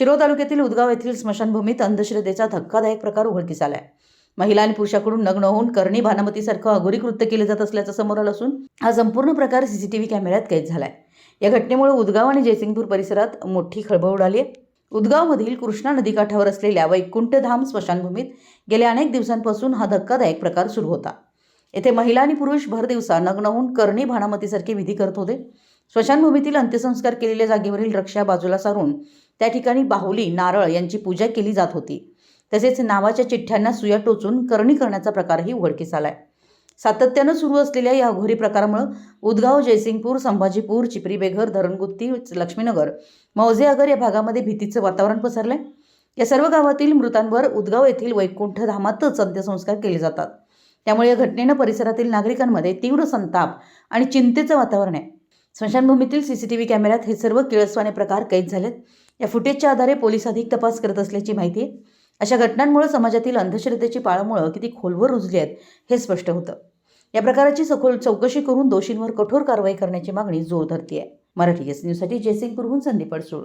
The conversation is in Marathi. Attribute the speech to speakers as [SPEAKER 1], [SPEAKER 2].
[SPEAKER 1] शिरोळ तालुक्यातील उदगाव येथील स्मशानभूमीत अंधश्रद्धेचा धक्कादायक प्रकार उघडकीस आलाय. महिला आणि पुरुषाकडून नग्न होऊन करणी भानामतीसारखं अघोरी कृत्य केले जात असल्याचं समोर आलं असून हा संपूर्ण प्रकार सीसीटीव्ही कॅमेऱ्यात कैद झालाय. या घटनेमुळे उदगाव आणि जयसिंगपूर परिसरात मोठी खळबळ उडाली आहे. उदगावमधील कृष्णा नदीकाठावर असलेल्या वैकुंठधाम स्मशानभूमीत गेल्या अनेक दिवसांपासून हा धक्कादायक प्रकार सुरू होता. येथे महिला आणि पुरुष भर दिवसा नग्न होऊन करणी भानामतीसारखे विधी करत होते. स्मशानभूमीतील अंत्यसंस्कार केलेल्या जागेवरील रक्षा बाजूला सारून त्या ठिकाणी बाहुली नारळ यांची पूजा केली जात होती. तसेच नावाच्या चिठ्ठ्यांना सुया टोचून करणी करण्याचा प्रकारही उघडकीस आलाय. सातत्यानं सुरू असलेल्या या अघोरी प्रकारामुळे उदगाव जयसिंगपूर संभाजीपूर चिपरी बेघर धरणगुत्ती लक्ष्मीनगर मौजे आगर या भागामध्ये भीतीचं वातावरण पसरलंय. या सर्व गावातील मृतांवर उदगाव येथील वैकुंठ धामातच अंत्यसंस्कार केले जातात. त्यामुळे या घटनेनं परिसरातील नागरिकांमध्ये तीव्र संताप आणि चिंतेचं वातावरण आहे. स्मशानभूमीतील सी सी टी व्ही कॅमेऱ्यात हे सर्व किळसवाने प्रकार कैद झालेत. या फुटेजच्या आधारे पोलीस अधिक तपास करत असल्याची माहिती आहे. अशा घटनांमुळे समाजातील अंधश्रद्धेची पाळमुळं किती खोलवर रुजली आहेत हे स्पष्ट होतं. या प्रकाराची सखोल चौकशी करून दोषींवर कठोर कारवाई करण्याची मागणी जोर धरती आहे. मराठी एस न्यूजसाठी जयसिंगपूरहून संदीप अडसूळ.